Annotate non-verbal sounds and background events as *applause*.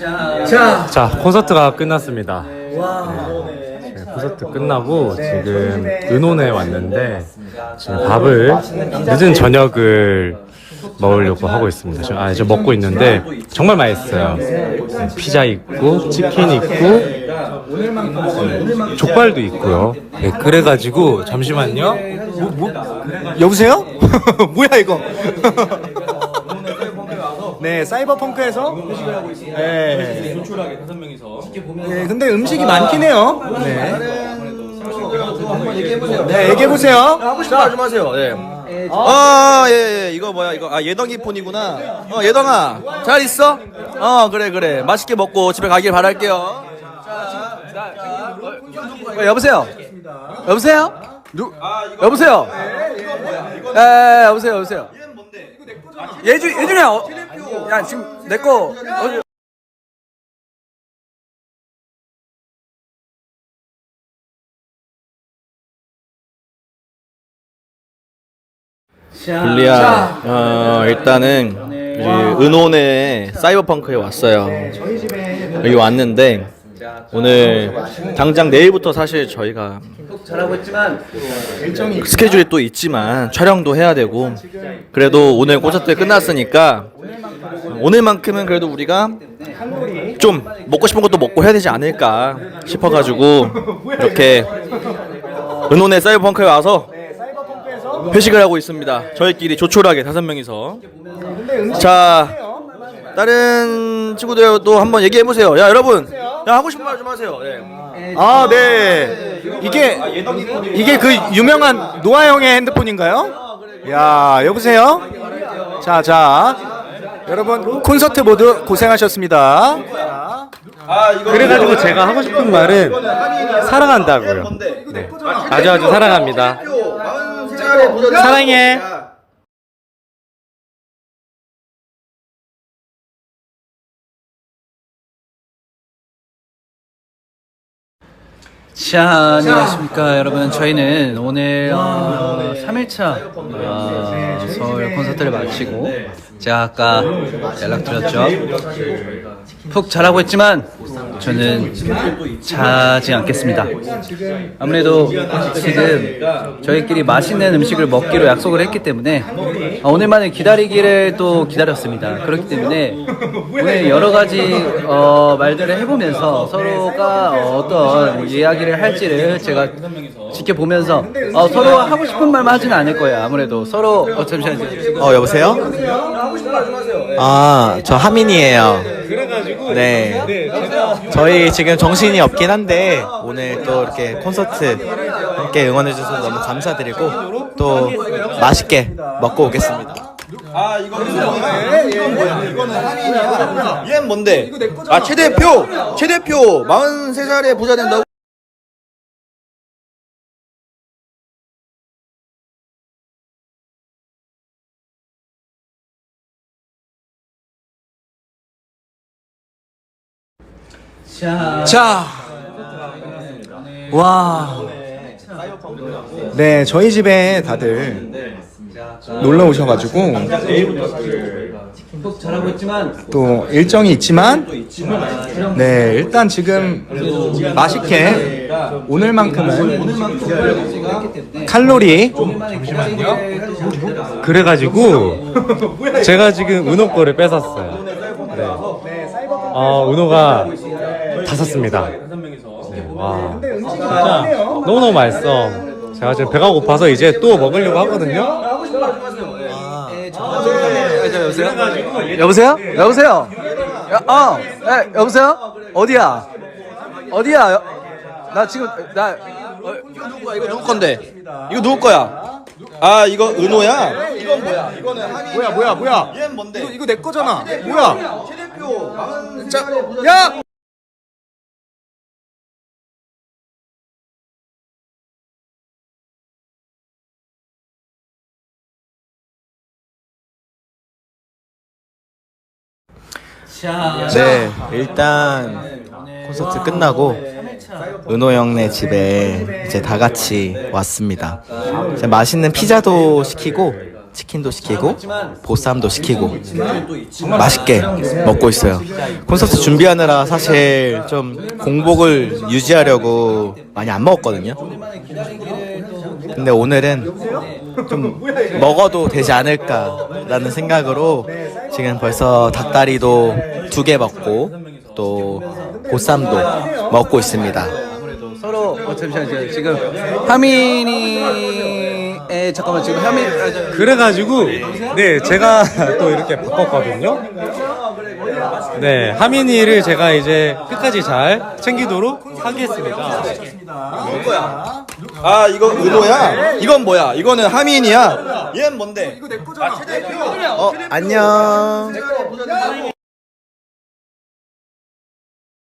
자, 자 콘서트가 끝났습니다. 와. 네, 콘서트 끝나고 지금 은혼에 왔는데 지금 밥을 늦은 저녁을 먹으려고 하고 있습니다. 지금 아, 이제 먹고 있는데 정말 맛있어요. 네, 피자 있고 치킨 있고 네, 족발도 있고요. 네, 그래가지고 잠시만요. 뭐, 뭐, 여보세요? *laughs* 뭐야 이거? *laughs* 네, 사이버펑크에서 네. 조촐하게 다섯 명이서 네, 근데 음식이 많긴 해요. 네. 네, 얘기해 보세요. 하고 싶은 말좀 하세요. 네. 아, 예, 예, 이거 뭐야, 이거. 아, 예덩이 폰이구나. 어, 예덩아. 잘 있어? 어, 그래, 그래. 맛있게 먹고 집에 가길 바랄게요. 자, 자, 자, 어, 여보세요? 여보세요? 누, 여보세요? 에, 여보세요, 여보세요? 예주, 예준이야, 어, 야, 지금 내 거, 어, 불리야, 어, 일단은 우리 은혼의 사이버펑크에 왔어요. 여기 왔는데 오늘 당장 내일부터 사실 저희가 스케줄이 또 있지만 촬영도 해야 되고 그래도 오늘 콘서트 끝났으니까 오늘만큼은 그래도 우리가 좀 먹고 싶은 것도 먹고 해야 되지 않을까 싶어가지고 이렇게 은혼의 사이버펑크에 와서 회식을 하고 있습니다. 저희끼리 조촐하게 다섯 명이서. 자, 다른 친구들도 한번 얘기해 보세요. 야, 여러분, 야 하고 싶은 말 좀 하세요. 네. 아, 네. 이게 이게 그 유명한 노아 형의 핸드폰인가요? 야, 여보세요? 자, 자. 여러분 콘서트 모두 고생하셨습니다. 그래가지고 제가 하고 싶은 말은 사랑한다고요. 네. 아주 아주 사랑합니다. 사랑해. 자, 안녕하십니까 여러분. 저희는 오늘 어, 3일차 어, 서울 콘서트를 마치고 제가 아까 연락드렸죠. 푹 자라고 했지만 저는 자지 않겠습니다. 아무래도 지금 저희끼리 맛있는 음식을 먹기로 약속을 했기 때문에 어, 오늘만을 기다리기를 또 기다렸습니다. 그렇기 때문에 오늘 여러 가지 어, 말들을 해보면서 서로가 어, 떤 이야기를 할지를 제가 지켜보면서 어, 서로 하고 싶은 말만 하지는 않을 거예요. 아무래도 서로 어, 잠시만요. 어 여보세요? 아 저 하민이에요. 네. 저희 지금 정신이 없긴 한데 오늘 또 이렇게 콘서트 함께 응원해 주셔서 너무 감사드리고 또 맛있게 먹고 오겠습니다. 아, 이거는 뭐야? 이건 뭐야? 이거는. 얘는 뭔데? 아, 최 대표! 최 대표! 43살에 부자 된다고? 자. 와. 네, 저희 집에 다들 놀러 오셔가지고 또 일정이 있지만 네 일단 지금 맛있게 오늘만큼은 칼로리 그래가지고 제가 지금 은호 거를 뺏었어요. 네. 어, 은호가 다 샀습니다. 네, 와. 진짜 너무너무 맛있어. 제가 지금 배가 고파서 이제 또 먹으려고 하거든요. 여보세요? 여보세요? 여보세요? 야, 어, 에, 여보세요? 어디야? 어디야? 여- 나 지금 나 어, 이거 누구 거야? 이거 누구 건데? 이거 누구 거야? 아, 이거 은호야? 이건 뭐야? 이거는 한인이야. 뭐야 뭐야 뭐야 얘는 뭔데? 이거 내 거잖아 뭐야 최 대표! 43살에 자, 부자 야 네 일단 콘서트 끝나고 은호 형네 집에 이제 다 같이 왔습니다. 이제 맛있는 피자도 시키고 치킨도 시키고 보쌈도 시키고 맛있게 먹고 있어요. 콘서트 준비하느라 사실 좀 공복을 유지하려고 많이 안 먹었거든요. 근데 오늘은 좀 먹어도 되지 않을까라는 생각으로 지금 벌써 닭다리도 두 개 먹고 또 보쌈도 먹고 있습니다. 서로 어, 잠시만요. 지금 하민이의 잠깐만 지금 하민 아, 저- 그래가지고 네 제가 또 이렇게 바꿨거든요. 네 하민이를 제가 이제 끝까지 잘 챙기도록 하겠습니다. 아 이거 은호야? 이건 뭐야? 이거는 하민이야. 얘는 뭔데? 이거 내 거잖아. 어 안녕.